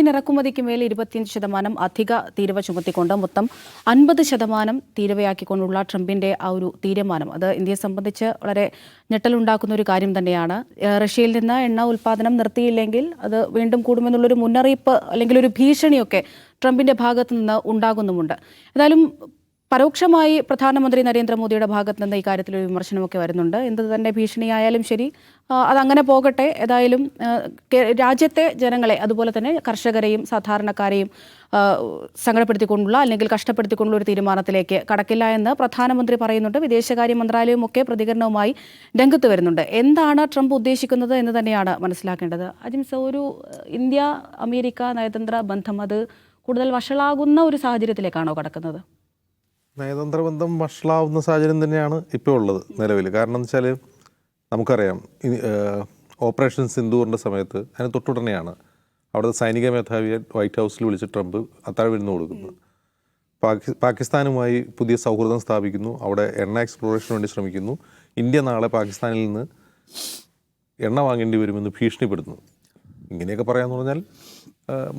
തെന്നിൻ ഇറക്കുമതിക്ക് മേൽ ഇരുപത്തിയഞ്ച് ശതമാനം അധിക തീരുവ ചുമത്തിക്കൊണ്ട് മൊത്തം അൻപത് ശതമാനം തീരുവയാക്കിക്കൊണ്ടുള്ള ട്രംപിന്റെ ആ ഒരു തീരുമാനം. അത് ഇന്ത്യയെ സംബന്ധിച്ച് വളരെ ഞെട്ടലുണ്ടാക്കുന്ന ഒരു കാര്യം തന്നെയാണ്. റഷ്യയിൽ നിന്ന് എണ്ണ ഉൽപ്പാദനം നിർത്തിയില്ലെങ്കിൽ അത് വീണ്ടും കൂടുമെന്നുള്ളൊരു മുന്നറിയിപ്പ് അല്ലെങ്കിൽ ഒരു ഭീഷണിയൊക്കെ ട്രംപിന്റെ ഭാഗത്തു നിന്ന് ഉണ്ടാകുന്നുമുണ്ട്. ഏതായാലും പരോക്ഷമായി പ്രധാനമന്ത്രി നരേന്ദ്രമോദിയുടെ ഭാഗത്ത് നിന്ന് ഇക്കാര്യത്തിൽ ഒരു വിമർശനമൊക്കെ വരുന്നുണ്ട്. എന്ത് തന്നെ ഭീഷണിയായാലും ശരി. അതങ്ങനെ പോകട്ടെ. ഏതായാലും രാജ്യത്തെ ജനങ്ങളെ അതുപോലെ തന്നെ കർഷകരെയും സാധാരണക്കാരെയും സങ്കടപ്പെടുത്തിക്കൊണ്ടുള്ള അല്ലെങ്കിൽ കഷ്ടപ്പെടുത്തിക്കൊണ്ടുള്ള ഒരു തീരുമാനത്തിലേക്ക് കടക്കില്ല എന്ന് പ്രധാനമന്ത്രി പറയുന്നുണ്ട്. വിദേശകാര്യ മന്ത്രാലയവും ഒക്കെ പ്രതികരണവുമായി രംഗത്ത് വരുന്നുണ്ട്. എന്താണ് ട്രംപ് ഉദ്ദേശിക്കുന്നത് എന്ന് തന്നെയാണ് മനസ്സിലാക്കേണ്ടത്. അജിംസ ഒരു ഇന്ത്യ അമേരിക്ക നയതന്ത്ര ബന്ധം അത് കൂടുതൽ വഷളാകുന്ന ഒരു സാഹചര്യത്തിലേക്കാണോ കടക്കുന്നത്? നയതന്ത്ര ബന്ധം വഷളാവുന്ന സാഹചര്യം തന്നെയാണ് ഇപ്പോൾ ഉള്ളത് നിലവിൽ. കാരണം എന്ന് വെച്ചാൽ നമുക്കറിയാം ഓപ്പറേഷൻ സിന്ദൂറിന്റെ സമയത്ത് അതിന് തൊട്ടുടനെയാണ് അവിടുത്തെ സൈനിക മേധാവിയെ വൈറ്റ് ഹൗസിൽ വിളിച്ച് ട്രംപ് അത്താഴം വിരുന്ന് കൊടുക്കുന്നത്. പാകി പാകിസ്ഥാനുമായി പുതിയ സൗഹൃദം സ്ഥാപിക്കുന്നു അവിടെ എണ്ണ എക്സ്പ്ലോറേഷന് വേണ്ടി ശ്രമിക്കുന്നു. ഇന്ത്യ നാളെ പാകിസ്ഥാനിൽ നിന്ന് എണ്ണ വാങ്ങേണ്ടി വരുമെന്ന് ഭീഷണിപ്പെടുന്നു. ഇങ്ങനെയൊക്കെ പറയാമെന്ന് പറഞ്ഞാൽ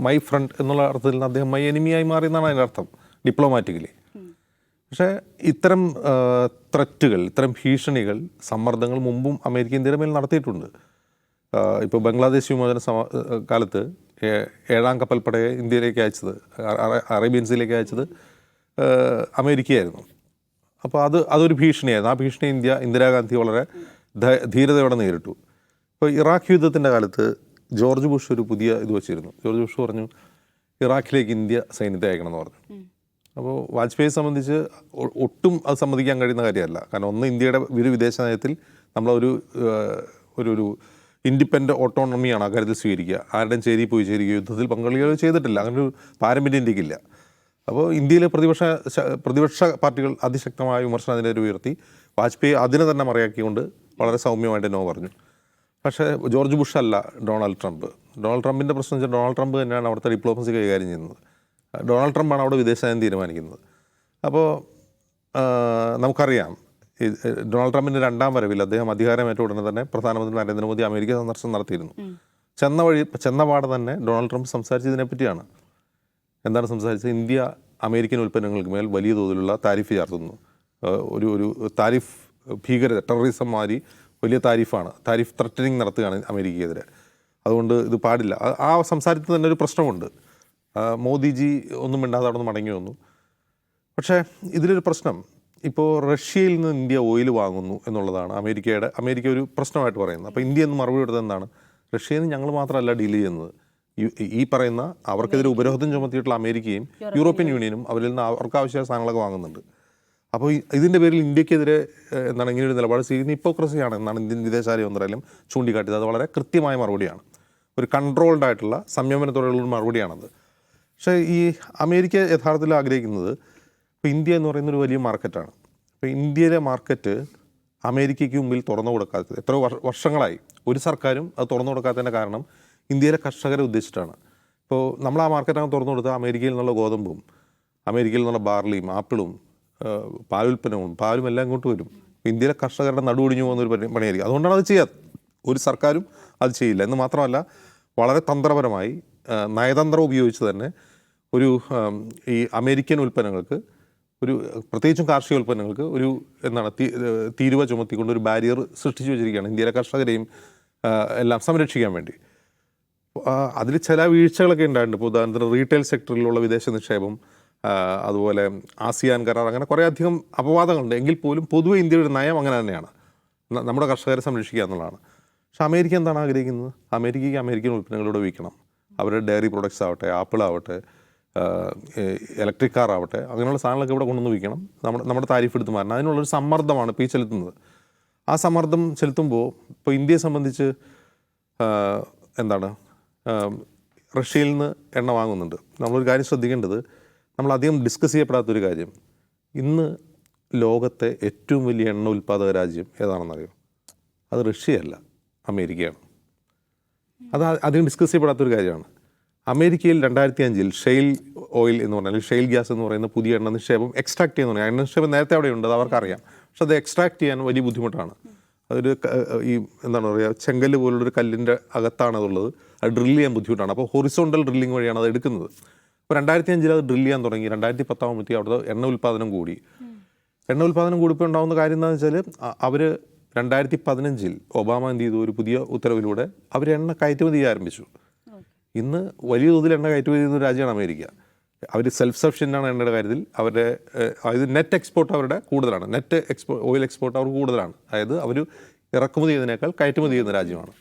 മൈ ഫ്രണ്ട് എന്നുള്ള അർത്ഥത്തിൽ നിന്ന് അദ്ദേഹം മൈ എനിമിയായി മാറി എന്നാണ് അതിന്റെ അർത്ഥം ഡിപ്ലോമാറ്റിക്കലി. പക്ഷേ ഇത്തരം ത്രറ്റുകൾ ഇത്തരം ഭീഷണികൾ സമ്മർദ്ദങ്ങൾ മുമ്പും അമേരിക്ക ഇന്ത്യയുടെ മേൽ നടത്തിയിട്ടുണ്ട്. ഇപ്പോൾ ബംഗ്ലാദേശ് വിമോചന സമ കാലത്ത് ഏഴാം കപ്പൽപ്പടയെ ഇന്ത്യയിലേക്ക് അയച്ചത് അറേബ്യൻസിലേക്ക് അയച്ചത് അമേരിക്കയായിരുന്നു. അപ്പോൾ അത് അതൊരു ഭീഷണിയായിരുന്നു. ആ ഭീഷണി ഇന്ത്യ ഇന്ദിരാഗാന്ധി വളരെ ധീരതയോടെ നേരിട്ടു. ഇപ്പോൾ ഇറാഖ് യുദ്ധത്തിന്റെ കാലത്ത് ജോർജ് ബുഷ് ഒരു പുതിയ ഇത് വെച്ചിരുന്നു. ജോർജ് ബുഷ് പറഞ്ഞു ഇറാഖിലേക്ക് ഇന്ത്യ സൈന്യത്തെ അയക്കണമെന്ന് പറഞ്ഞു. അപ്പോൾ വാജ്പേയിയെ സംബന്ധിച്ച് ഒട്ടും അത് സമ്മതിക്കാൻ കഴിയുന്ന കാര്യമല്ല. കാരണം ഒന്ന് ഇന്ത്യയുടെ ഒരു വിദേശ നയത്തിൽ നമ്മളൊരു ഒരു ഒരു ഇൻഡിപെൻഡന്റ് ഓട്ടോണമിയാണ് ആ കാര്യത്തിൽ സ്വീകരിക്കുക. ആരുടെയും ചേരി പോയി ചേരുകയോ യുദ്ധത്തിൽ പങ്കാളികൾ ചെയ്തിട്ടില്ല. അങ്ങനെ ഒരു പാരമ്പര്യം ഇന്ത്യക്കില്ല. അപ്പോൾ ഇന്ത്യയിലെ പ്രതിപക്ഷ പ്രതിപക്ഷ പാർട്ടികൾ അതിശക്തമായ വിമർശനം അതിനെതിരെ ഉയർത്തി. വാജ്പേയി അതിനെ തന്നെ മറയാക്കിക്കൊണ്ട് വളരെ സൗമ്യമായിട്ട് നോ പറഞ്ഞു. പക്ഷേ ജോർജ് ബുഷ് അല്ല ഡൊണാൾഡ് ട്രംപ്. ഡൊണാൾഡ് ട്രംപിന്റെ പ്രശ്നം വെച്ചാൽ ഡൊണാൾഡ് ട്രംപ് തന്നെയാണ് അവിടുത്തെ ഡിപ്ലോമസി കൈകാര്യം ചെയ്യുന്നത്. ഡൊണാൾഡ് ട്രംപാണ് അവിടെ വിദേശനയം തീരുമാനിക്കുന്നത്. അപ്പോൾ നമുക്കറിയാം ഡൊണാൾഡ് ട്രംപിന്റെ രണ്ടാം വരവിൽ അദ്ദേഹം അധികാരമേറ്റ ഉടനെ തന്നെ പ്രധാനമന്ത്രി നരേന്ദ്രമോദി അമേരിക്ക സന്ദർശനം നടത്തിയിരുന്നു. ചെന്ന വഴി ചെന്ന പാടെ തന്നെ ഡൊണാൾഡ് ട്രംപ് സംസാരിച്ചതിനെ പറ്റിയാണ്. എന്താണ് സംസാരിച്ചത്? ഇന്ത്യ അമേരിക്കൻ ഉൽപ്പന്നങ്ങൾക്ക് മേൽ വലിയ തോതിലുള്ള താരിഫ് ചാർത്തുന്നു. ഒരു ഒരു താരിഫ് ഭീകരത ടെററിസം മാതിരി വലിയ താരിഫാണ്. താരിഫ് ത്രട്ടനിങ് നടത്തുകയാണ് അമേരിക്കയ്ക്കെതിരെ അതുകൊണ്ട് ഇത് പാടില്ല. ആ- സംസാരത്തിൽ തന്നെ ഒരു പ്രശ്നമുണ്ട്. മോദിജി ഒന്നും മിണ്ടാതെ അവിടെ നിന്ന് മടങ്ങി വന്നു. പക്ഷേ ഇതിലൊരു പ്രശ്നം. ഇപ്പോൾ റഷ്യയിൽ നിന്ന് ഇന്ത്യ ഓയിൽ വാങ്ങുന്നു എന്നുള്ളതാണ് അമേരിക്കയുടെ അമേരിക്ക ഒരു പ്രശ്നമായിട്ട് പറയുന്നത്. അപ്പോൾ ഇന്ത്യ എന്ന് മറുപടി കൊടുത്തത് എന്താണ്? റഷ്യയിൽ നിന്ന് ഞങ്ങൾ മാത്രമല്ല ഡീൽ ചെയ്യുന്നത്. ഈ- പറയുന്ന അവർക്കെതിരെ ഉപരോധം ചുമത്തിയിട്ടുള്ള അമേരിക്കയും യൂറോപ്യൻ യൂണിയനും അവരിൽ നിന്ന് അവർക്ക് ആവശ്യമായ സാധനങ്ങളൊക്കെ വാങ്ങുന്നുണ്ട്. അപ്പോൾ ഇതിന്റെ പേരിൽ ഇന്ത്യക്കെതിരെ എന്താണ് ഇങ്ങനെ ഒരു നിലപാട് സ്വീകരിക്കുന്ന ഇപ്പോക്രസിയാണ് എന്നാണ് ഇന്ത്യൻ വിദേശകാര്യ മന്ത്രാലയം ചൂണ്ടിക്കാട്ടിയത്. അത് വളരെ കൃത്യമായ മറുപടിയാണ്. ഒരു കൺട്രോൾഡ് ആയിട്ടുള്ള സംയമനത്തോടെയുള്ള മറുപടിയാണത്. പക്ഷേ ഈ അമേരിക്ക യഥാർത്ഥത്തിൽ ആഗ്രഹിക്കുന്നത് ഇപ്പോൾ ഇന്ത്യ എന്ന് പറയുന്ന ഒരു വലിയ മാർക്കറ്റാണ്. അപ്പോൾ ഇന്ത്യയിലെ മാർക്കറ്റ് അമേരിക്കയ്ക്ക് മുമ്പിൽ തുറന്നു കൊടുക്കാത്തത് എത്ര വർഷങ്ങളായി. ഒരു സർക്കാരും അത് തുറന്നു കൊടുക്കാത്തതിന്റെ കാരണം ഇന്ത്യയിലെ കർഷകരെ ഉദ്ദേശിച്ചിട്ടാണ്. ഇപ്പോൾ നമ്മൾ ആ മാർക്കറ്റ് അങ്ങ് തുറന്നു കൊടുത്താൽ അമേരിക്കയിൽ നിന്നുള്ള ഗോതമ്പും അമേരിക്കയിൽ നിന്നുള്ള ബാർലിയും ആപ്പിളും പാലുൽപ്പന്നവും പാലും എല്ലാം ഇങ്ങോട്ട് വരും. ഇന്ത്യയിലെ കർഷകരുടെ നടുവൊടിഞ്ഞു പോകുന്ന ഒരു പണി പണിയായിരിക്കും. അതുകൊണ്ടാണ് അത് ചെയ്യാത്തത്. ഒരു സർക്കാരും അത് ചെയ്യില്ല. എന്ന് മാത്രമല്ല വളരെ തന്ത്രപരമായി നയതന്ത്രം ഉപയോഗിച്ച് തന്നെ ഒരു ഈ അമേരിക്കൻ ഉൽപ്പന്നങ്ങൾക്ക് ഒരു പ്രത്യേകിച്ചും കാർഷിക ഉൽപ്പന്നങ്ങൾക്ക് ഒരു എന്താണ് തീരുവ ചുമത്തിക്കൊണ്ട് ഒരു ബാരിയർ സൃഷ്ടിച്ചു വെച്ചിരിക്കുകയാണ് ഇന്ത്യയിലെ കർഷകരെയും എല്ലാം സംരക്ഷിക്കാൻ വേണ്ടി. അതിൽ ചില വീഴ്ചകളൊക്കെ ഉണ്ടായിട്ടുണ്ട്. ഇപ്പോൾ ഉദാഹരണത്തിന് റീറ്റെയിൽ സെക്ടറിലുള്ള വിദേശ നിക്ഷേപം അതുപോലെ ആസിയാൻ കരാർ അങ്ങനെ കുറേ അധികം അപവാദങ്ങളുണ്ട്. എങ്കിൽ പോലും പൊതുവെ ഇന്ത്യയുടെ നയം അങ്ങനെ തന്നെയാണ്. നമ്മുടെ കർഷകരെ സംരക്ഷിക്കുക എന്നുള്ളതാണ്. പക്ഷെ അമേരിക്ക എന്താണ് ആഗ്രഹിക്കുന്നത്? അമേരിക്കയ്ക്ക് അമേരിക്കൻ ഉൽപ്പന്നങ്ങളിലൂടെ വിൽക്കണം അവരുടെ ഡയറി പ്രൊഡക്ട്സ് ആവട്ടെ ആപ്പിൾ ആവട്ടെ ഇലക്ട്രിക് കാർ ആവട്ടെ അങ്ങനെയുള്ള സാധനങ്ങളൊക്കെ ഇവിടെ കൊണ്ടുവന്ന് വിൽക്കണം. നമ്മുടെ നമ്മുടെ താരിഫ് എടുത്ത് മാറണം. അതിനുള്ളൊരു സമ്മർദ്ദമാണ് ഇപ്പോൾ ഈ ചെലുത്തുന്നത്. ആ സമ്മർദ്ദം ചെലുത്തുമ്പോൾ ഇപ്പോൾ ഇന്ത്യയെ സംബന്ധിച്ച് എന്താണ് റഷ്യയിൽ നിന്ന് എണ്ണ വാങ്ങുന്നുണ്ട്. നമ്മളൊരു കാര്യം ശ്രദ്ധിക്കേണ്ടത് നമ്മൾ അധികം ഡിസ്കസ് ചെയ്യപ്പെടാത്തൊരു കാര്യം ഇന്ന് ലോകത്തെ ഏറ്റവും വലിയ എണ്ണ ഉൽപ്പാദക രാജ്യം ഏതാണെന്നറിയോ? അത് റഷ്യയല്ല അമേരിക്കയാണ്. അത് അധികം ഡിസ്കസ് ചെയ്യപ്പെടാത്തൊരു കാര്യമാണ്. അമേരിക്കയിൽ രണ്ടായിരത്തി അഞ്ചിൽ ഷെയിൽ ഓയിൽ എന്ന് പറഞ്ഞാൽ ഷെയിൽ ഗ്യാസ് എന്ന് പറയുന്ന പുതിയ എണ്ണ നിക്ഷേപം എക്സ്ട്രാക്ട് ചെയ്യുന്ന എണ്ണ നിക്ഷേപം നേരത്തെ അവിടെ ഉണ്ട് അത് അവർക്കറിയാം. പക്ഷെ അത് എക്സ്ട്രാക്ട് ചെയ്യാൻ വലിയ ബുദ്ധിമുട്ടാണ്. അതൊരു ഈ എന്താണ് പറയുക ചെങ്കൽ പോലുള്ളൊരു കല്ലിന്റെ അകത്താണ് അതുള്ളത് അത് ഡ്രില്ല് ചെയ്യാൻ ബുദ്ധിമുട്ടാണ്. അപ്പോൾ ഹൊറിസോണ്ടൽ ഡ്രില്ലിംഗ് വഴിയാണ് അത് എടുക്കുന്നത്. അപ്പോൾ രണ്ടായിരത്തി അഞ്ചിൽ അത് ഡ്രില്ല് ചെയ്യാൻ തുടങ്ങി. രണ്ടായിരത്തി പത്താകുമ്പോഴത്തേക്ക് അവിടുത്തെ എണ്ണ ഉൽപ്പാദനം കൂടി. എണ്ണ ഉൽപ്പാദനം കൂടിപ്പോൾ ഉണ്ടാകുന്ന കാര്യം എന്താണെന്ന് വെച്ചാൽ അവർ രണ്ടായിരത്തി പതിനഞ്ചിൽ ഒബാമ എന്ത് ചെയ്തു? ഒരു പുതിയ ഉത്തരവിലൂടെ അവർ എണ്ണ കയറ്റുമതി ആരംഭിച്ചു. ഇന്ന് വലിയ തോതിൽ എണ്ണ കയറ്റുമതി ചെയ്യുന്ന രാജ്യമാണ് അമേരിക്ക. അവർ സെൽഫ് സഫിഷ്യന്റ് ആണ് എണ്ണയുടെ കാര്യത്തിൽ. അവരുടെ അതായത് നെറ്റ് എക്സ്പോർട്ട് അവരുടെ കൂടുതലാണ്. നെറ്റ് എക്സ്പോ ഓയിൽ എക്സ്പോർട്ട് അവർ കൂടുതലാണ്. അതായത് അവർ ഇറക്കുമതി ചെയ്യുന്നതിനേക്കാൾ കയറ്റുമതി ചെയ്യുന്ന രാജ്യമാണ്.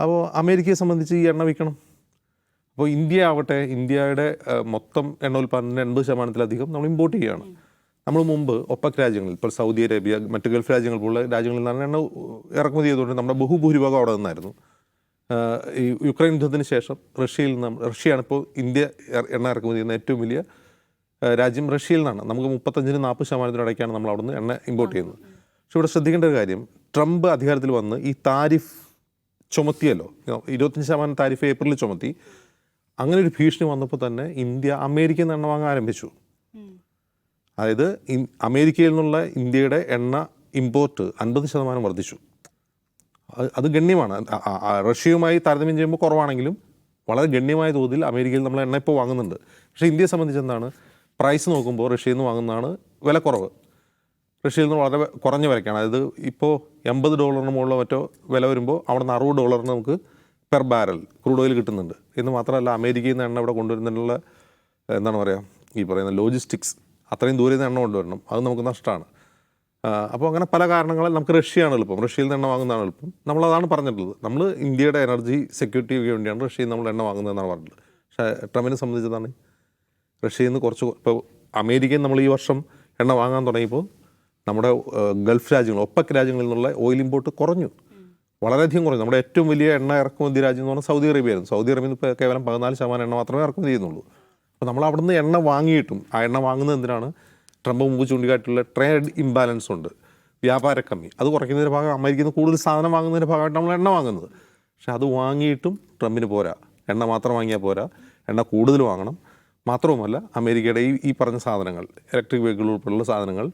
അപ്പോൾ അമേരിക്കയെ സംബന്ധിച്ച് ഈ എണ്ണ വിൽക്കണം. അപ്പോൾ ഇന്ത്യ ആവട്ടെ ഇന്ത്യയുടെ മൊത്തം എണ്ണ ഉൽപ്പാദനത്തിന്റെ എൺപത് ശതമാനത്തിലധികം നമ്മൾ ഇമ്പോർട്ട് ചെയ്യുകയാണ്. നമ്മൾ മുമ്പ് ഒപ്പക് രാജ്യങ്ങളിൽ ഇപ്പോൾ സൗദി അറേബ്യ മറ്റ് ഗൾഫ് രാജ്യങ്ങൾ പോലുള്ള രാജ്യങ്ങളിൽ നിന്നാണ് എണ്ണ ഇറക്കുമതി ചെയ്തുകൊണ്ട് നമ്മുടെ ബഹുഭൂരിഭാഗം അവിടെ നിന്നായിരുന്നു. ഈ യുക്രൈൻ യുദ്ധത്തിന് ശേഷം റഷ്യയിൽ നിന്ന് റഷ്യയാണ് ഇപ്പോൾ ഇന്ത്യ എണ്ണ ഇറക്കുമതി ചെയ്യുന്ന ഏറ്റവും വലിയ രാജ്യം റഷ്യയിൽ നിന്നാണ്. നമുക്ക് മുപ്പത്തഞ്ചിന് നാൽപ്പത് ശതമാനത്തിനിടയ്ക്കാണ് നമ്മൾ അവിടുന്ന് എണ്ണ ഇമ്പോർട്ട് ചെയ്യുന്നത്. പക്ഷെ ഇവിടെ ശ്രദ്ധിക്കേണ്ട ഒരു കാര്യം ട്രംപ് അധികാരത്തിൽ വന്ന് ഈ താരിഫ് ചുമത്തിയല്ലോ. ഇരുപത്തഞ്ച് ശതമാനം താരിഫ് ഏപ്രിലിൽ ചുമത്തി. അങ്ങനെ ഒരു ഭീഷണി വന്നപ്പോൾ തന്നെ ഇന്ത്യ അമേരിക്കയിൽ നിന്ന് എണ്ണ വാങ്ങാൻ ആരംഭിച്ചു. അതായത് അമേരിക്കയിൽ നിന്നുള്ള ഇന്ത്യയുടെ എണ്ണ ഇമ്പോർട്ട് അൻപത് ശതമാനം വർദ്ധിച്ചു. അത് ഗണ്യമാണ്. റഷ്യയുമായി താരതമ്യം ചെയ്യുമ്പോൾ കുറവാണെങ്കിലും വളരെ ഗണ്യമായ തോതിൽ അമേരിക്കയിൽ നമ്മൾ എണ്ണ ഇപ്പോൾ വാങ്ങുന്നുണ്ട്. പക്ഷേ ഇന്ത്യയെ സംബന്ധിച്ച് എന്താണ്? പ്രൈസ് നോക്കുമ്പോൾ റഷ്യയിൽ നിന്ന് വാങ്ങുന്നതാണ് വില കുറവ്. റഷ്യയിൽ നിന്ന് വളരെ കുറഞ്ഞ വിലയ്ക്കാണ്. അതായത് ഇപ്പോൾ എൺപത് ഡോളറിന് മുകളിലോ മറ്റോ വില വരുമ്പോൾ അവിടെ നിന്ന് അറുപത് ഡോളറിന് നമുക്ക് പെർ ബാരൽ ക്രൂഡ് ഓയിൽ കിട്ടുന്നുണ്ട്. എന്ന് മാത്രമല്ല അമേരിക്കയിൽ നിന്ന് എണ്ണ ഇവിടെ കൊണ്ടുവരുന്നതിനുള്ള എന്താണ് പറയുക ഈ പറയുന്ന ലോജിസ്റ്റിക്സ് അത്രയും ദൂരെ നിന്ന് എണ്ണ കൊണ്ടുവരണം. അത് നമുക്ക് നഷ്ടമാണ്. അപ്പോൾ അങ്ങനെ പല കാരണങ്ങളും നമുക്ക് റഷ്യയാണ് എളുപ്പം. റഷ്യയിൽ നിന്ന് എണ്ണ വാങ്ങുന്നതാണ് എളുപ്പം. നമ്മളതാണ് പറഞ്ഞിട്ടുള്ളത്. നമ്മൾ ഇന്ത്യയുടെ എനർജി സെക്യൂരിറ്റിക്ക് വേണ്ടിയാണ് റഷ്യയിൽ നിന്ന് നമ്മൾ എണ്ണ വാങ്ങുന്നതെന്നാണ് പറഞ്ഞിട്ടുള്ളത്. പക്ഷേ ട്രംപിനെ സംബന്ധിച്ചതാണ് റഷ്യയിൽ നിന്ന് കുറച്ച് ഇപ്പോൾ അമേരിക്കയിൽ നമ്മൾ ഈ വർഷം എണ്ണ വാങ്ങാൻ തുടങ്ങിയപ്പോൾ നമ്മുടെ ഗൾഫ് രാജ്യങ്ങൾ ഒപ്പക് രാജ്യങ്ങളിൽ നിന്നുള്ള ഓയിൽ ഇമ്പോർട്ട് കുറഞ്ഞു. വളരെയധികം കുറഞ്ഞു. നമ്മുടെ ഏറ്റവും വലിയ എണ്ണ ഇറക്കുമതി രാജ്യം എന്ന് പറഞ്ഞാൽ സൗദി അറേബ്യ ആയിരുന്നു. സൗദി അറേബ്യയിൽ ഇപ്പോൾ കേവലം പതിനാല് ശതമാനം എണ്ണ മാത്രമേ ഇറക്കുമതി ചെയ്യുന്നുള്ളൂ. അപ്പോൾ നമ്മൾ അവിടുന്ന് എണ്ണ വാങ്ങിയിട്ടും ആ എണ്ണ വാങ്ങുന്നത് എന്തിനാണ്? ട്രംപ് മുമ്പ് ചൂണ്ടിക്കാട്ടിയുള്ള ട്രേഡ് ഇംബാലൻസ് ഉണ്ട്. വ്യാപാര കമ്മി അത് കുറയ്ക്കുന്നതിന്റെ ഭാഗം അമേരിക്കയിൽ നിന്ന് കൂടുതൽ സാധനം വാങ്ങുന്നതിന്റെ ഭാഗമായിട്ട് നമ്മൾ എണ്ണ വാങ്ങുന്നത്. പക്ഷെ അത് വാങ്ങിയിട്ടും ട്രംപിന് പോരാ. എണ്ണ മാത്രം വാങ്ങിയാൽ പോരാ. എണ്ണ കൂടുതൽ വാങ്ങണം. മാത്രവുമല്ല അമേരിക്കയുടെ ഈ ഈ പറഞ്ഞ സാധനങ്ങൾ ഇലക്ട്രിക് വെഹിക്കിൾ ഉൾപ്പെടെയുള്ള സാധനങ്ങൾ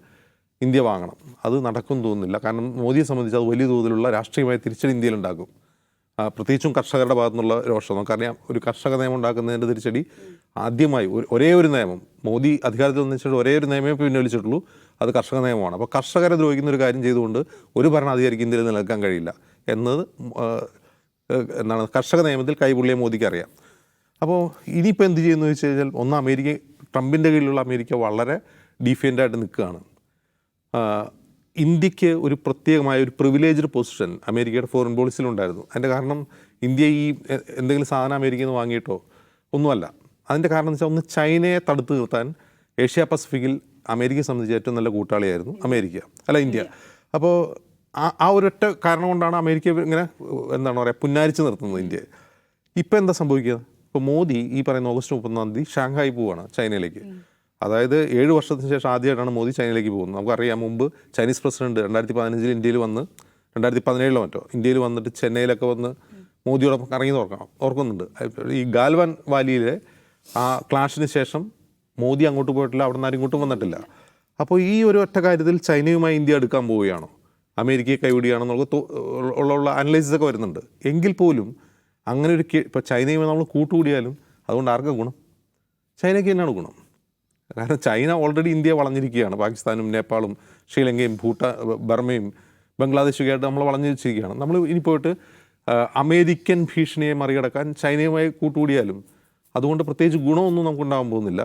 ഇന്ത്യ വാങ്ങണം. അത് നടക്കും തോന്നുന്നില്ല. കാരണം മോദിയെ സംബന്ധിച്ച് അത് വലിയ തോതിലുള്ള രാഷ്ട്രീയമായ തിരിച്ചടി ആ, പ്രത്യേകിച്ചും കർഷകരുടെ ഭാഗത്തുനിന്നുള്ള രോഷം നമുക്കറിയാം ഒരു കർഷക നിയമം ഉണ്ടാക്കുന്നതിന്റെ തിരിച്ചടി ആദ്യമായി ഒരേ ഒരു നിയമം മോദി അധികാരത്തിൽ വന്നിട്ട് ഒരേ ഒരു നിയമമേ പിൻവലിച്ചിട്ടുള്ളൂ അത് കർഷക നിയമമാണ്. അപ്പോൾ കർഷകരെ ദ്രോഹിക്കുന്ന ഒരു കാര്യം ചെയ്തുകൊണ്ട് ഒരു ഭരണാധികാരിക്ക് ഇന്ത്യയിൽ നിലനിൽക്കാൻ കഴിയില്ല എന്നത് എന്താണ് കർഷക നിയമത്തിൽ കൈപുള്ളിയ മോദിക്ക് അറിയാം. അപ്പോൾ ഇനിയിപ്പോൾ എന്ത് ചെയ്യുന്നു വെച്ച് കഴിഞ്ഞാൽ ഒന്ന് അമേരിക്ക ട്രംപിന്റെ കീഴിലുള്ള അമേരിക്ക വളരെ ഡിഫെൻഡായിട്ട് നിൽക്കുകയാണ്. ഇന്ത്യയ്ക്ക് ഒരു പ്രത്യേകമായ ഒരു പ്രിവിലേജ്ഡ് പൊസിഷൻ അമേരിക്കയുടെ ഫോറിൻ പോളിസിയിലുണ്ടായിരുന്നു അതിന്റെ കാരണം ഇന്ത്യ ഈ എന്തെങ്കിലും സാധനം അമേരിക്കയിൽ നിന്ന് വാങ്ങിയിട്ടോ? ഒന്നുമല്ല. അതിന്റെ കാരണം എന്ന് വെച്ചാൽ ഒന്ന് ചൈനയെ തടുത്തു നിർത്താൻ ഏഷ്യ പസഫിക്കിൽ അമേരിക്കയെ സംബന്ധിച്ച് ഏറ്റവും നല്ല കൂട്ടാളിയായിരുന്നു അമേരിക്ക അല്ല ഇന്ത്യ. അപ്പോൾ ആ ആ ഒരൊറ്റ കാരണം കൊണ്ടാണ് അമേരിക്ക ഇങ്ങനെ എന്താണ് പറയുക പുന്നാരിച്ച് നിർത്തുന്നത് ഇന്ത്യയെ. ഇപ്പം എന്താ സംഭവിക്കുക? ഇപ്പോൾ മോദി ഈ പറയുന്ന ഓഗസ്റ്റ് മുപ്പത്തൊന്നാം തീയതി ഷാങ്ഹായി പോവാണ് ചൈനയിലേക്ക്. അതായത് ഏഴ് വർഷത്തിന് ശേഷം ആദ്യമായിട്ടാണ് മോദി ചൈനയിലേക്ക് പോകുന്നത്. നമുക്കറിയാം മുമ്പ് ചൈനീസ് പ്രസിഡന്റ് രണ്ടായിരത്തി പതിനഞ്ചിൽ ഇന്ത്യയിൽ വന്ന് രണ്ടായിരത്തി പതിനേഴിലോ മറ്റോ ഇന്ത്യയിൽ വന്നിട്ട് ചെന്നൈയിലൊക്കെ വന്ന് മോദിയോടൊപ്പം ഇറങ്ങി ഓർക്കണം ഓർക്കുന്നുണ്ട്. ഈ ഗാൽവാൻ വാലിയിലെ ആ ക്ലാഷിന് ശേഷം മോദി അങ്ങോട്ട് പോയിട്ടില്ല അവിടെ നിന്ന് ആരും ഇങ്ങോട്ടും വന്നിട്ടില്ല. അപ്പോൾ ഈ ഒരു ഒറ്റ കാര്യത്തിൽ ചൈനയുമായി ഇന്ത്യ എടുക്കാൻ പോവുകയാണോ? അമേരിക്കയെ കൈവിടുകയാണെന്നുള്ള ഉള്ള അനലൈസിസ് ഒക്കെ വരുന്നുണ്ട്. എങ്കിൽ പോലും അങ്ങനെ ഒരു ഇപ്പോൾ ചൈനയുമായി നമ്മൾ കൂട്ടുകൂടിയാലും അതുകൊണ്ട് ആർക്കും ഗുണം? ചൈനയ്ക്ക് തന്നെയാണ് ഗുണം. കാരണം ചൈന ഓൾറെഡി ഇന്ത്യ വളഞ്ഞിരിക്കുകയാണ്. പാകിസ്ഥാനും നേപ്പാളും ശ്രീലങ്കയും ഭൂട്ടാൻ ബർമയും ബംഗ്ലാദേശൊക്കെ നമ്മൾ വളഞ്ഞിരിച്ചിരിക്കുകയാണ്. നമ്മൾ ഇനി പോയിട്ട് അമേരിക്കൻ ഭീഷണിയെ മറികടക്കാൻ ചൈനയുമായി കൂട്ടുകൂടിയാലും അതുകൊണ്ട് പ്രത്യേകിച്ച് ഗുണമൊന്നും നമുക്ക് ഉണ്ടാകാൻ പോകുന്നില്ല.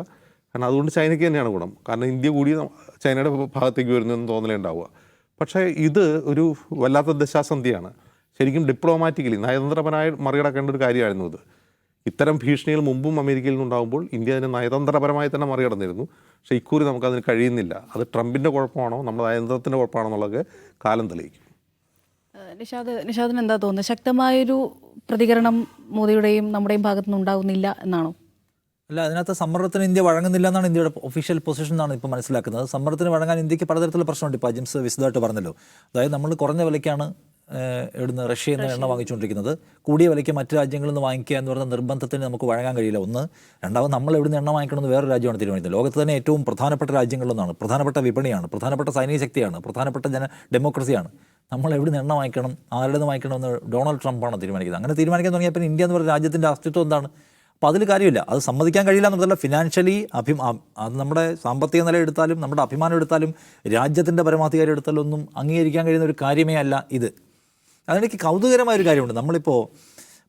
കാരണം അതുകൊണ്ട് ചൈനയ്ക്ക് തന്നെയാണ് ഗുണം. കാരണം ഇന്ത്യ കൂടി ചൈനയുടെ ഭാഗത്തേക്ക് വരുന്നതെന്ന് തോന്നലേ ഉണ്ടാവുക. പക്ഷേ ഇത് ഒരു വല്ലാത്ത ദശാസന്ധിയാണ്. ശരിക്കും ഡിപ്ലോമാറ്റിക്കലി നയതന്ത്രപരമായി മറികടക്കേണ്ട ഒരു കാര്യമായിരുന്നു ഇത്. ഇത്തരം ഭീഷണികൾ മുമ്പും അമേരിക്കയിൽ നിന്നുണ്ടാകുമ്പോൾ ഇന്ത്യ അതിനെ നയതന്ത്രപരമായി തന്നെ മറികടന്നിരുന്നു. പക്ഷേ ഇക്കുറി നമുക്കതിന് കഴിയുന്നില്ല. അത് ട്രംപിന്റെ കുഴപ്പമാണോ നമ്മുടെ നയതന്ത്രത്തിന്റെ കുഴപ്പമാണോ എന്നുള്ളത് കാലം തെളിയിക്കും. നിഷാദ് നിഷാദിന് എന്താ തോന്നുന്നത്? ശക്തമായൊരു പ്രതികരണം മോദിയുടെയും നമ്മുടെയും ഭാഗത്തു നിന്ന് ഉണ്ടാകുന്നില്ല എന്നാണോ? അല്ല അതിനകത്ത് സമ്മർദ്ദത്തിന് ഇന്ത്യ വഴങ്ങുന്നില്ല എന്നാണ് ഇന്ത്യയുടെ ഒഫീഷ്യൽ പൊസിഷൻ എന്നാണ് ഇപ്പോൾ മനസ്സിലാക്കുന്നത്. സമ്മർദ്ദത്തിന് വഴങ്ങാൻ ഇന്ത്യയ്ക്ക് പലതരത്തിലുള്ള പ്രശ്നമുണ്ട്. ഇപ്പോൾ അജിംസ് വിശദമായിട്ട് പറഞ്ഞല്ലോ. അതായത് നമ്മൾ കുറഞ്ഞ വിലയ്ക്കാണ് ഇവിടുന്ന് റഷ്യയിൽ നിന്ന് എണ്ണ വാങ്ങിച്ചുകൊണ്ടിരിക്കുന്നത്. കൂടിയ വിലയ്ക്ക് മറ്റു രാജ്യങ്ങളിൽ നിന്ന് വാങ്ങിക്കുക എന്ന് പറയുന്ന നിർബന്ധത്തിന് നമുക്ക് വഴങ്ങാൻ കഴിയില്ല. ഒന്ന് രണ്ടാമത് നമ്മൾ എവിടുന്ന് എണ്ണ വാങ്ങിക്കണമെന്ന് വേറെ രാജ്യമാണ് തീരുമാനിക്കുന്നത് ലോകത്ത് തന്നെ ഏറ്റവും പ്രധാനപ്പെട്ട രാജ്യങ്ങളിലൊന്നാണ്. പ്രധാനപ്പെട്ട വിപണിയാണ്. പ്രധാനപ്പെട്ട സൈനിക ശക്തിയാണ്. പ്രധാനപ്പെട്ട ജന ഡെമോക്രസിയാണ് നമ്മൾ എവിടെ നിന്ന് എണ്ണ വാങ്ങിക്കണം ആരുടെ നിന്ന് വാങ്ങിക്കണമെന്ന് ഡൊണാൾഡ് ട്രംപാണ് തീരുമാനിക്കുന്നത്. അങ്ങനെ തീരുമാനിക്കാൻ തുടങ്ങിയപ്പോൾ ഇന്ത്യ എന്ന് പറയുന്ന രാജ്യത്തിന്റെ അസ്തിത്വം എന്താണ്? അപ്പോൾ അതിൽ കാര്യമില്ല. അത് സമ്മതിക്കാൻ കഴിയില്ല എന്നുള്ളതല്ല ഫിനാൻഷ്യലി അഭി അത് നമ്മുടെ സാമ്പത്തിക നില എടുത്താലും നമ്മുടെ അഭിമാനം എടുത്താലും രാജ്യത്തിന്റെ പരമാധികാരം എടുത്താലും ഒന്നും അംഗീകരിക്കാൻ കഴിയുന്ന ഒരു കാര്യമേ അല്ല ഇത്. അതെനിക്ക് കൗതുകരമായ ഒരു കാര്യമുണ്ട്. നമ്മളിപ്പോൾ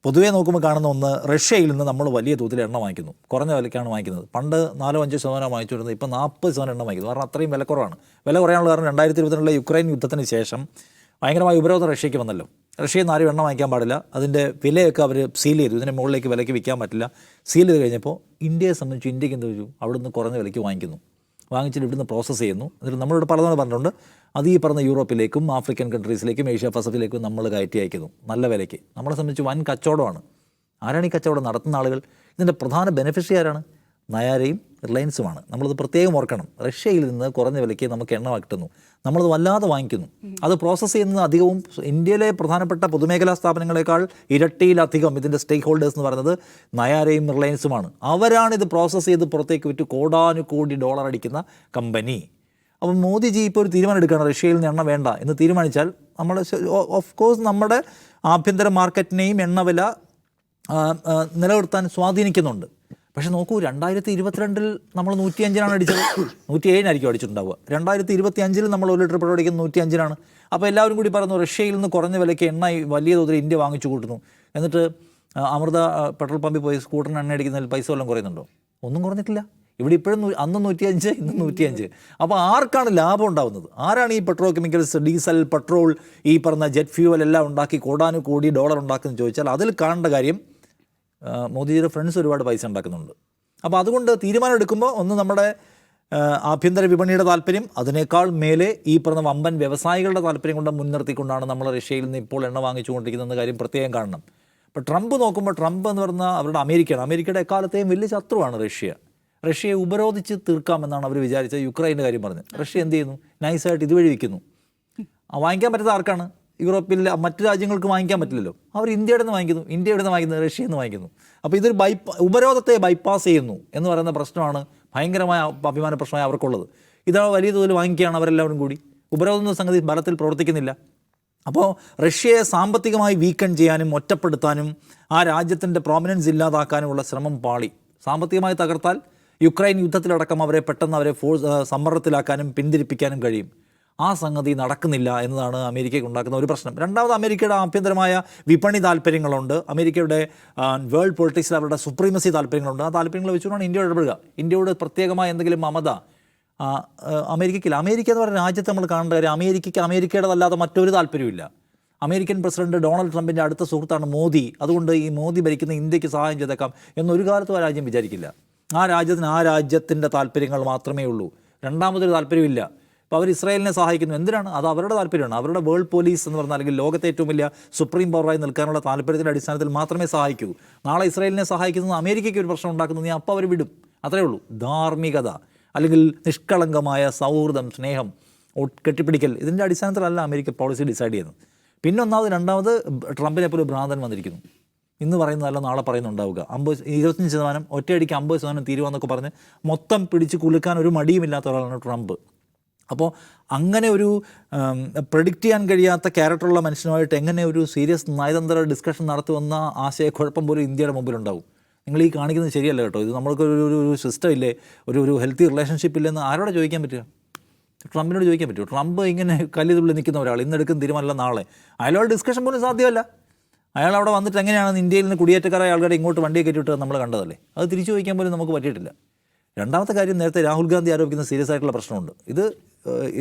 പൊതുവേ നോക്കുമ്പോൾ കാണുന്ന ഒന്ന് റഷ്യയിൽ നിന്ന് നമ്മൾ വലിയ തോതിൽ എണ്ണ വാങ്ങിക്കുന്നു. കുറഞ്ഞ വിലയ്ക്കാണ് വാങ്ങിക്കുന്നത്. പണ്ട് നാലോ അഞ്ചോ ശതമാനം വാങ്ങിച്ചു വരുന്നത് ഇപ്പോൾ നാൽപ്പത് ശതമാനം എണ്ണ വാങ്ങിക്കുന്നു. കാരണം അത്രയും വില കുറവാണ് വില കുറയാനുള്ള കാരണം രണ്ടായിരത്തി ഇരുപത്തിരണ്ടിലെ യുക്രൈൻ യുദ്ധത്തിന് ശേഷം ഭയങ്കരമായ ഉപരോധം റഷ്യയ്ക്ക് വന്നല്ലോ. റഷ്യയിൽ നിന്ന് ആരും എണ്ണ വാങ്ങിക്കാൻ പാടില്ല. അതിന്റെ വിലയൊക്കെ അവർ സീൽ ചെയ്തു. ഇതിന്റെ മുകളിലേക്ക് വിലയ്ക്ക് വിൽക്കാൻ പറ്റില്ല. സീൽ ചെയ്ത് കഴിഞ്ഞപ്പോൾ ഇന്ത്യയെ സംബന്ധിച്ച് ഇന്ത്യയ്ക്ക് എന്ത് ചോദിച്ചു അവിടെ നിന്ന് കുറഞ്ഞ വിലയ്ക്ക് വാങ്ങിക്കുന്നു. വാങ്ങിച്ചിട്ട് ഇവിടുന്ന് പ്രോസസ്സ് ചെയ്യുന്നു. എന്നിട്ട് നമ്മളിവിടെ പലതവണ പറഞ്ഞിട്ടുണ്ട്. അത് ഈ പറഞ്ഞ യൂറോപ്പിലേക്കും ആഫ്രിക്കൻ കൺട്രീസിലേക്കും ഏഷ്യ പസഫിലേക്കും നമ്മൾ കയറ്റി അയക്കുന്നു. നല്ല വിലയ്ക്ക്. നമ്മളെ സംബന്ധിച്ച് വൻ കച്ചവടമാണ്. ആരാണ് ഈ കച്ചവടം നടത്തുന്ന ആളുകൾ? ഇതിന്റെ പ്രധാന ബെനിഫിഷ്യറി ആരാണ്? നയാരയും റിലയൻസുമാണ്. നമ്മളത് പ്രത്യേകം ഓർക്കണം. റഷ്യയിൽ നിന്ന് കുറഞ്ഞ വിലയ്ക്ക് നമുക്ക് എണ്ണ കിട്ടുന്നു നമ്മളത് വല്ലാതെ വാങ്ങിക്കുന്നു. അത് പ്രോസസ്സ് ചെയ്യുന്നത് അധികവും ഇന്ത്യയിലെ പ്രധാനപ്പെട്ട പൊതുമേഖലാ സ്ഥാപനങ്ങളെക്കാൾ ഇരട്ടിയിലധികം ഇതിന്റെ സ്റ്റേക്ക് ഹോൾഡേഴ്സ് എന്ന് പറയുന്നത് നയാരയും റിലയൻസുമാണ്. അവരാണ് ഇത് പ്രോസസ്സ് ചെയ്ത് പുറത്തേക്ക് വിറ്റ് കോടാനുകോടി ഡോളർ അടിക്കുന്ന കമ്പനി അപ്പം മോദിജി ഇപ്പോൾ ഒരു തീരുമാനം എടുക്കുകയാണ്. റഷ്യയിൽ നിന്ന് എണ്ണ വേണ്ട എന്ന് തീരുമാനിച്ചാൽ നമ്മൾ ഓഫ് കോഴ്സ് നമ്മുടെ ആഭ്യന്തര മാർക്കറ്റിനെയും എണ്ണവില നിലനിർത്താൻ സ്വാധീനിക്കുന്നുണ്ട്. പക്ഷെ നോക്കൂ രണ്ടായിരത്തി ഇരുപത്തിരണ്ടിൽ നമ്മൾ നൂറ്റി അഞ്ചിനാണ് അടിച്ചത്. നൂറ്റി ഏഴിനായിരിക്കും അടിച്ചിട്ടുണ്ടാവുക. രണ്ടായിരത്തി ഇരുപത്തി അഞ്ചിൽ നമ്മൾ ഒരു ലിറ്റർ പെട്രോൾ അടിക്കുന്നത് നൂറ്റി അഞ്ചിനാണ് അപ്പോൾ എല്ലാവരും കൂടി പറയുന്നു റഷ്യയിൽ നിന്ന് കുറഞ്ഞ വിലയ്ക്ക് എണ്ണ വലിയ തോതിൽ ഇന്ത്യ വാങ്ങിച്ചു കൂട്ടുന്നു. എന്നിട്ട് അമൃത പെട്രോൾ പമ്പിൽ പോയി സ്കൂട്ടറിന് എണ്ണ അടിക്കുന്നതിൽ പൈസ വല്ലതും കുറയുന്നുണ്ടോ? ഒന്നും കുറഞ്ഞിട്ടില്ല. ഇവിടെ ഇപ്പോഴും അന്ന് നൂറ്റിയഞ്ച് ഇന്ന് നൂറ്റിയഞ്ച്. അപ്പോൾ ആർക്കാണ് ലാഭം ഉണ്ടാകുന്നത് ആരാണ് ഈ പെട്രോ കെമിക്കൽസ് ഡീസൽ പെട്രോൾ ഈ പറഞ്ഞ ജെറ്റ് ഫ്യൂവൽ എല്ലാം ഉണ്ടാക്കി കോടാനു കോടി ഡോളർ ഉണ്ടാക്കുന്നത് ചോദിച്ചാൽ അതിൽ കാണേണ്ട കാര്യം മോദിജിയുടെ ഫ്രണ്ട്സ് ഒരുപാട് പൈസ ഉണ്ടാക്കുന്നുണ്ട്. അപ്പോൾ അതുകൊണ്ട് തീരുമാനം എടുക്കുമ്പോൾ ഒന്ന് നമ്മുടെ ആഭ്യന്തര വിപണിയുടെ താല്പര്യം അതിനേക്കാൾ മേലെ ഈ പറഞ്ഞ വമ്പൻ വ്യവസായികളുടെ താല്പര്യം കൊണ്ട് മുൻനിർത്തിക്കൊണ്ടാണ് നമ്മൾ റഷ്യയിൽ നിന്ന് ഇപ്പോൾ എണ്ണ വാങ്ങിച്ചുകൊണ്ടിരിക്കുന്ന കാര്യം പ്രത്യേകം കാണണം. ഇപ്പോൾ ട്രംപ് നോക്കുമ്പോൾ ട്രംപ് എന്ന് പറഞ്ഞാൽ അവരുടെ അമേരിക്കയാണ്. അമേരിക്കയുടെ എക്കാലത്തെയും വലിയ ശത്രുവാണ് റഷ്യ. റഷ്യയെ ഉപരോധിച്ച് തീർക്കാമെന്നാണ് അവർ വിചാരിച്ചത് യുക്രൈന്റെ കാര്യം പറഞ്ഞത്. റഷ്യ എന്ത് ചെയ്യുന്നു? നൈസായിട്ട് ഇതുവഴി വിൽക്കുന്നു. വാങ്ങിക്കാൻ പറ്റാത്ത ആർക്കാണ്? യൂറോപ്പിൽ മറ്റ് രാജ്യങ്ങൾക്ക് വാങ്ങിക്കാൻ പറ്റില്ലല്ലോ. അവർ ഇന്ത്യയുടെ നിന്ന് വാങ്ങിക്കുന്നു ഇന്ത്യയുടെ നിന്ന് വാങ്ങിക്കുന്നു റഷ്യയിൽ നിന്ന് വാങ്ങിക്കുന്നു. അപ്പോൾ ഇതൊരു ബൈ ഉപരോധത്തെ ബൈപ്പാസ് ചെയ്യുന്നു എന്ന് പറയുന്ന പ്രശ്നമാണ് ഭയങ്കരമായ അഭിമാന പ്രശ്നമായി അവർക്കുള്ളത്. ഇതാ വലിയ തോതിൽ വാങ്ങിക്കുകയാണ് അവരെല്ലാവരും കൂടി. ഉപരോധം എന്ന സംഗതി ബലത്തിൽ പ്രവർത്തിക്കുന്നില്ല. അപ്പോൾ റഷ്യയെ സാമ്പത്തികമായി വീക്കൺ ചെയ്യാനും ഒറ്റപ്പെടുത്താനും ആ രാജ്യത്തിന്റെ പ്രോമിനൻസ് ഇല്ലാതാക്കാനുമുള്ള ശ്രമം പാളി. സാമ്പത്തികമായി തകർത്താൽ യുക്രൈൻ യുദ്ധത്തിലടക്കം അവരെ പെട്ടെന്ന് അവരെ ഫോഴ്സ് സമ്മർദ്ദത്തിലാക്കാനും പിന്തിരിപ്പിക്കാനും കഴിയും. ആ സംഗതി നടക്കുന്നില്ല എന്നതാണ് അമേരിക്കയ്ക്ക് ഉണ്ടാക്കുന്ന ഒരു പ്രശ്നം. രണ്ടാമത് അമേരിക്കയുടെ ആഭ്യന്തരമായ വിപണി താല്പര്യങ്ങളുണ്ട് അമേരിക്കയുടെ വേൾഡ് പൊളിറ്റിക്സിൽ അവരുടെ സുപ്രീമസി താല്പര്യങ്ങളുണ്ട് ആ താല്പര്യങ്ങൾ വെച്ചുകൊണ്ടാണ് ഇന്ത്യ ഇടപെടുക. ഇന്ത്യയോട് പ്രത്യേകമായ എന്തെങ്കിലും മമത അമേരിക്കയ്ക്കില്ല. അമേരിക്ക എന്ന് പറയുന്ന രാജ്യത്ത് നമ്മൾ കാണേണ്ട കാര്യം അമേരിക്കയ്ക്ക് അമേരിക്കയുടേതല്ലാതെ മറ്റൊരു താല്പര്യമില്ല അമേരിക്കൻ പ്രസിഡന്റ് ഡൊണാൾഡ് ട്രംപിന്റെ അടുത്ത സുഹൃത്താണ് മോദി. അതുകൊണ്ട് ഈ മോദി ഭരിക്കുന്ന ഇന്ത്യയ്ക്ക് സഹായം ചെയ്തേക്കാം എന്നൊരു കാലത്തും ആ രാജ്യം വിചാരിക്കില്ല. ആ രാജ്യത്തിന് ആ രാജ്യത്തിന്റെ താല്പര്യങ്ങൾ മാത്രമേ ഉള്ളൂ. രണ്ടാമതൊരു താല്പര്യമില്ല ഇപ്പോൾ അവർ ഇസ്രായേലിനെ സഹായിക്കുന്നു. എന്തിനാണ്? അത് അവരുടെ താല്പര്യമാണ്. അവരുടെ വേൾഡ് പോലീസ് എന്ന് പറഞ്ഞാൽ അല്ലെങ്കിൽ ലോകത്തെ ഏറ്റവും വലിയ സുപ്രീം പവറായി നിൽക്കാനുള്ള താല്പര്യത്തിന്റെ അടിസ്ഥാനത്തിൽ മാത്രമേ സഹായിക്കൂ. നാളെ ഇസ്രായേലിനെ സഹായിക്കുന്നത് അമേരിക്കയ്ക്ക് ഒരു പ്രശ്നം ഉണ്ടാക്കുന്നത് നീ അപ്പോൾ അവർ വിടും. അത്രേ ഉള്ളൂ. ധാർമ്മികത അല്ലെങ്കിൽ നിഷ്കളങ്കമായ സൗഹൃദം സ്നേഹം കെട്ടിപ്പിടിക്കൽ ഇതിന്റെ അടിസ്ഥാനത്തിലല്ല അമേരിക്ക പോളിസി ഡിസൈഡ് ചെയ്യുന്നത്. പിന്നെ ഒന്നാമത് രണ്ടാമത് ട്രംപിനെ പോലെ ഭ്രാന്തൻ വന്നിരിക്കുന്നു. ഇന്ന് പറയുന്നതല്ല നാളെ പറയുന്നുണ്ടാവുക. അമ്പത് ഇരുപത്തഞ്ച് ശതമാനം ഒറ്റയടിക്ക് അമ്പത് ശതമാനം തീരുവാന്നൊക്കെ പറഞ്ഞ് മൊത്തം പിടിച്ച് കുലുക്കാൻ ഒരു മടിയുമില്ലാത്ത ഒരാളാണ് ട്രംപ്. അപ്പോൾ അങ്ങനെ ഒരു പ്രഡിക്റ്റ് ചെയ്യാൻ കഴിയാത്ത ക്യാരക്ടറുള്ള മനുഷ്യനുമായിട്ട് എങ്ങനെ ഒരു സീരിയസ് നയതന്ത്ര ഡിസ്കഷൻ നടത്തുമെന്ന ആശയക്കുഴപ്പം പോലും ഇന്ത്യയുടെ മുമ്പിലുണ്ടാവും. നിങ്ങൾ ഈ കാണിക്കുന്നത് ശരിയല്ല കേട്ടോ. ഇത് നമ്മൾക്ക് ഒരു ഒരു- സിസ്റ്റം ഇല്ലേ? ഒരു ഒരു ഹെൽത്തി റിലേഷൻഷിപ്പ് ഇല്ലെന്ന് ആരോടെ ചോദിക്കാൻ പറ്റുക? ട്രംപിനോട് ചോദിക്കാൻ പറ്റുമോ? ട്രംപ് ഇങ്ങനെ കല്ലുതുള്ളി നിൽക്കുന്ന ഒരാൾ ഇന്ന് എടുക്കുന്ന തീരുമാനമല്ല നാളെ. അയാളോട് ഡിസ്കഷൻ പോലും സാധ്യമല്ല. അയാൾ അവിടെ വന്നിട്ട് എങ്ങനെയാണ് ഇന്ത്യയിൽ നിന്ന് കുടിയേറ്റക്കാരായ ആൾക്കാരെ ഇങ്ങോട്ട് വണ്ടിയെ കയറ്റിയിട്ട് നമ്മൾ കണ്ടതല്ലേ? അത് തിരിച്ചു ചോദിക്കാൻ പോലും നമുക്ക് പറ്റിയിട്ടില്ല. രണ്ടാമത്തെ കാര്യം നേരത്തെ രാഹുൽ ഗാന്ധി ആരോപിക്കുന്ന സീരിയസ് ആയിട്ടുള്ള പ്രശ്നമുണ്ട്. ഇത്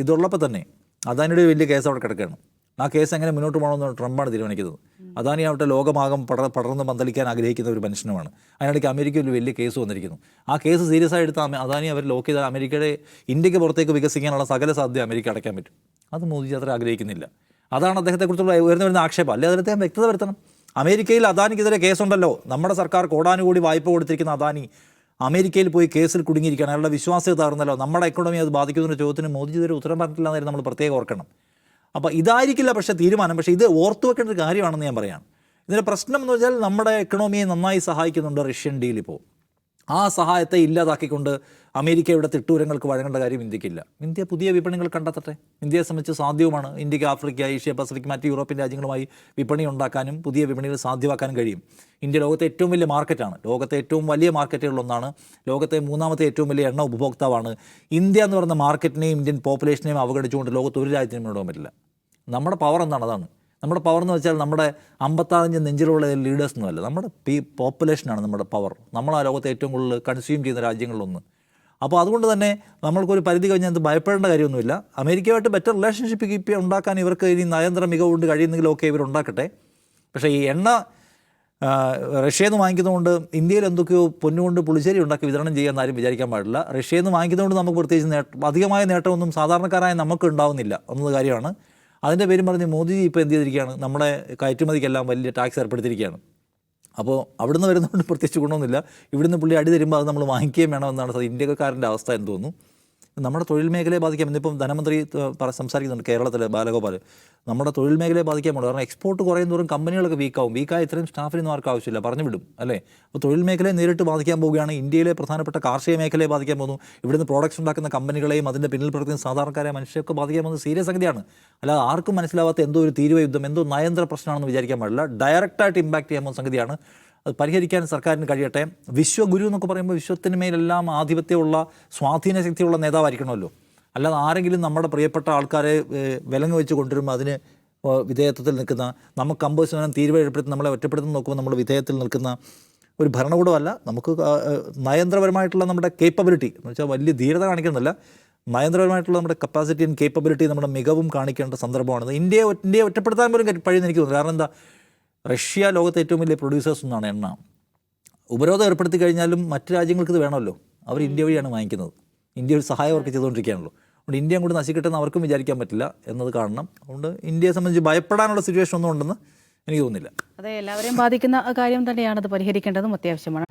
ഇതുള്ളപ്പോൾ തന്നെ അദാനിയുടെ വലിയ കേസ് അവിടെ കിടക്കുകയാണ്. ആ കേസ് എങ്ങനെ മുന്നോട്ട് പോകണമെന്ന് ട്രംപാണ് തീരുമാനിക്കുന്നത്. അദാനി അവിടെ ലോകമാകം പടർ പടർന്ന് പന്തലിക്കാൻ ആഗ്രഹിക്കുന്ന ഒരു മനുഷ്യനുമാണ്. അതിനിടയ്ക്ക് അമേരിക്കയിൽ വലിയ കേസ് വന്നിരിക്കുന്നു. ആ കേസ് സീരിയസ് ആയി എടുത്ത അദാനി അവർ ലോക്ക് ചെയ്താൽ അമേരിക്കയുടെ ഇന്ത്യയ്ക്ക് പുറത്തേക്ക് വികസിക്കാനുള്ള സകല സാധ്യത അമേരിക്ക അടയ്ക്കാൻ പറ്റും. അത് മോദി അത്ര ആഗ്രഹിക്കുന്നില്ല. അതാണ് അദ്ദേഹത്തെക്കുറിച്ചുള്ള ഉയർന്നു വരുന്ന ആക്ഷേപം. അല്ലെ അതിൽ അദ്ദേഹം വ്യക്തത വരുത്തണം? അമേരിക്കയിൽ അദാനിക്കെതിരെ കേസുണ്ടല്ലോ. നമ്മുടെ സർക്കാർ കോടാനുകൂടി വായ്പ കൊടുത്തിരിക്കുന്ന അദാനി അമേരിക്കയിൽ പോയി കേസിൽ കുടുങ്ങിയിരിക്കുകയാണ്. അയാളുടെ വിശ്വാസ്യത തകർന്നല്ലോ. നമ്മുടെ എക്കോണമി അത് ബാധിക്കുന്ന ചോദ്യത്തിന് മോദിജി ഇതുവരെ ഉത്തരം പറഞ്ഞിട്ടില്ല എന്നായിരുന്നു നമ്മൾ പ്രത്യേകം ഓർക്കണം. അപ്പോൾ ഇതായിരിക്കില്ല പക്ഷേ തീരുമാനം. പക്ഷേ ഇത് ഓർത്തു വെക്കേണ്ട ഒരു കാര്യമാണെന്ന് ഞാൻ പറയാം ഇതിന്റെ പ്രശ്നം എന്ന് വെച്ചാൽ നമ്മുടെ എക്കണോമിയെ നന്നായി സഹായിക്കുന്നുണ്ട് റഷ്യൻ ഡീൽ ഇപ്പോൾ ആ സഹായത്തെ ഇല്ലാതാക്കിക്കൊണ്ട് അമേരിക്ക ഇവിടെ തിട്ടൂരങ്ങൾക്ക് വഴങ്ങേണ്ട കാര്യം ഇന്ത്യക്കില്ല. ഇന്ത്യ പുതിയ വിപണികൾ കണ്ടെത്തട്ടെ. ഇന്ത്യയെ സംബന്ധിച്ച് സാധ്യവുമാണ് ഇന്ത്യയ്ക്ക് ആഫ്രിക്ക ഏഷ്യ പസഫിക് മറ്റ് യൂറോപ്യൻ രാജ്യങ്ങളുമായി വിപണി ഉണ്ടാക്കാനും പുതിയ വിപണികൾ സാധ്യമാക്കാനും കഴിയും. ഇന്ത്യ ലോകത്തെ ഏറ്റവും വലിയ മാർക്കറ്റാണ്. ലോകത്തെ ഏറ്റവും വലിയ മാർക്കറ്റുകളിലൊന്നാണ് ലോകത്തെ മൂന്നാമത്തെ ഏറ്റവും വലിയ എണ്ണ ഉപഭോക്താവാണ് ഇന്ത്യ എന്ന് പറയുന്ന മാർക്കറ്റിനെയും ഇന്ത്യൻ പോപ്പുലേഷനെയും അവഗണിച്ചുകൊണ്ട് ലോകത്ത് ഒരു രാജ്യത്തിനും മുന്നോട്ട് പറ്റില്ല നമ്മുടെ പവർ എന്താണ്? അതാണ്. നമ്മുടെ പവർ എന്ന് വെച്ചാൽ നമ്മുടെ അമ്പത്താറഞ്ച് നെഞ്ചിലുള്ള ലീഡേഴ്സ് ഒന്നുമല്ല. നമ്മുടെ പീ പോപ്പുലേഷനാണ് നമ്മുടെ പവർ നമ്മൾ ആ ലോകത്തെ ഏറ്റവും കൂടുതൽ കൺസ്യൂം ചെയ്യുന്ന രാജ്യങ്ങളിലൊന്ന്. അപ്പോൾ അതുകൊണ്ട് തന്നെ നമ്മൾക്കൊരു പരിധി കഴിഞ്ഞാൽ അത് ഭയപ്പെടേണ്ട കാര്യമൊന്നുമില്ല. അമേരിക്കയുമായിട്ട് ബെറ്റർ റിലേഷൻഷിപ്പ് കീപ്പ് ഉണ്ടാക്കാൻ ഇവർക്ക് ഇനി നയതന്ത്ര മികവുകൊണ്ട് കഴിയുന്നെങ്കിലും ഇവർ ഉണ്ടാക്കട്ടെ. പക്ഷേ ഈ എണ്ണ റഷ്യയിൽ നിന്ന് വാങ്ങിക്കുന്നതുകൊണ്ട് ഇന്ത്യയിൽ എന്തൊക്കെയോ പൊന്നുകൊണ്ട് പുളിശ്ശേരി ഉണ്ടാക്കി വിതരണം ചെയ്യാൻ ആരും വിചാരിക്കാൻ പാടില്ല. റഷ്യയിൽ നിന്ന് വാങ്ങിക്കുന്നതുകൊണ്ട് നമുക്ക് പ്രത്യേകിച്ച് നേട്ടം അധികമായ നേട്ടമൊന്നും സാധാരണക്കാരായ നമുക്ക് ഉണ്ടാവുന്നില്ല എന്നത് കാര്യമാണ്. അതിന്റെ പേരും പറഞ്ഞ് മോദിജി ഇപ്പോൾ എന്ത് ചെയ്തിരിക്കുകയാണ്? നമ്മുടെ കയറ്റുമതിക്കെല്ലാം വലിയ ടാക്സ് ഏർപ്പെടുത്തിയിരിക്കുകയാണ്. അപ്പോൾ അവിടുന്ന് വരുന്നതുകൊണ്ട് പ്രത്യേകിച്ച് ഗുണമൊന്നുമില്ല. ഇവിടുന്ന് പുള്ളി അടി തരുമ്പോൾ അത് നമ്മൾ വാങ്ങിക്കുകയും വേണമെന്നാണ് ഇന്ത്യക്കാരന്റെ അവസ്ഥ എന്ന് തോന്നുന്നു. നമ്മുടെ തൊഴിൽ മേഖലയെ ബാധിക്കാം. ഇന്നിപ്പം ധനമന്ത്രി സംസാരിക്കുന്നുണ്ട് കേരളത്തിൽ ബാലഗോപാൽ നമ്മുടെ തൊഴിൽ മേഖലയെ ബാധിക്കാമുള്ളൂ കാരണം എക്സ്പോർട്ട് കുറയും തോറും കമ്പനികളൊക്കെ വീക്കാവും വീക്കായ ഇത്രയും സ്റ്റാഫിനൊന്നും ആർക്കും ആവശ്യമില്ല. പറഞ്ഞു വിടും. അല്ലേ? അപ്പോൾ തൊഴിൽ മേഖലയെ നേരിട്ട് ബാധിക്കാൻ പോവുകയാണ്. ഇന്ത്യയിലെ പ്രധാനപ്പെട്ട കാർഷിക മേഖലയെ ബാധിക്കാൻ പോകുന്നു. ഇവിടുന്ന് പ്രോഡക്ട്സ് ഉണ്ടാക്കുന്ന കമ്പനികളെയും അതിന്റെ പിന്നിൽ പ്രവർത്തിക്കുന്ന സാധാരണക്കാരെ മനുഷ്യർക്ക് ബാധിക്കാൻ പോകുന്നത് സീരിയസ് സംഗതിയാണ്. അല്ലാതെ ആർക്കും മനസ്സിലാവാത്ത എന്തോ ഒരു തീരുവ യുദ്ധം എന്തോ നയന്ത്ര പ്രശ്നമാണെന്ന് വിചാരിക്കാൻ പാടില്ല. ഡയറക്റ്റായിട്ട് ഇമ്പാക്ട് ചെയ്യാൻ പോകുന്ന സംഗതിയാണ് അത് പരിഹരിക്കാൻ സർക്കാരിന് കഴിയട്ടെ. വിശ്വഗുരു എന്നൊക്കെ പറയുമ്പോൾ വിശ്വത്തിന് മേലെല്ലാം ആധിപത്യമുള്ള സ്വാധീന ശക്തിയുള്ള നേതാവായിരിക്കണമല്ലോ. അല്ലാതെ ആരെങ്കിലും നമ്മുടെ പ്രിയപ്പെട്ട ആൾക്കാരെ വിലങ്ങ് വെച്ച് കൊണ്ടുവരുമ്പോൾ അതിന് വിധേയത്വത്തിൽ നിൽക്കുന്ന നമുക്ക് അമ്പത് ശതമാനം തീരുവഴപ്പെടുത്തി നമ്മളെ ഒറ്റപ്പെടുത്തുന്ന നോക്കുമ്പോൾ നമ്മൾ വിധേയത്തിൽ നിൽക്കുന്ന ഒരു ഭരണകൂടമല്ല. നമുക്ക് നയന്ത്രപരമായിട്ടുള്ള നമ്മുടെ കേപ്പബിലിറ്റി എന്ന് വെച്ചാൽ വലിയ ധീരത കാണിക്കുന്നില്ല. നയന്ത്രപരമായിട്ടുള്ള നമ്മുടെ കപ്പാസിറ്റി ആൻഡ് കേപ്പബിലിറ്റി നമ്മുടെ മികവും കാണിക്കേണ്ട സന്ദർഭമാണ് ഇന്ത്യയെ ഇന്ത്യയെ ഒറ്റപ്പെടുത്താൻ പോലും കഴി- കഴിയുമെന്ന് എനിക്ക് തോന്നുന്നു. കാരണം എന്താ? റഷ്യ ലോകത്തെ ഏറ്റവും വലിയ പ്രൊഡ്യൂസേഴ്സ് ഒന്നാണ് എണ്ണ. ഉപരോധം ഏർപ്പെടുത്തി കഴിഞ്ഞാലും മറ്റ് രാജ്യങ്ങൾക്ക് ഇത് വേണമല്ലോ. അവർ ഇന്ത്യ വഴിയാണ് വാങ്ങിക്കുന്നത്. ഇന്ത്യ ഒരു സഹായം അവർക്ക് ചെയ്തുകൊണ്ടിരിക്കുകയാണല്ലോ. അതുകൊണ്ട് ഇന്ത്യ അങ്ങോട്ട് നശിക്കട്ടെന്ന് അവർക്കും വിചാരിക്കാൻ പറ്റില്ല എന്നത് കാണണം അതുകൊണ്ട് ഇന്ത്യയെ സംബന്ധിച്ച് ഭയപ്പെടാനുള്ള സിറ്റുവേഷൻ ഒന്നും ഉണ്ടെന്ന് എനിക്ക് തോന്നുന്നില്ല. അതെ എല്ലാവരെയും ബാധിക്കുന്ന കാര്യം തന്നെയാണ് അത് പരിഹരിക്കേണ്ടതും അത്യാവശ്യമാണ്.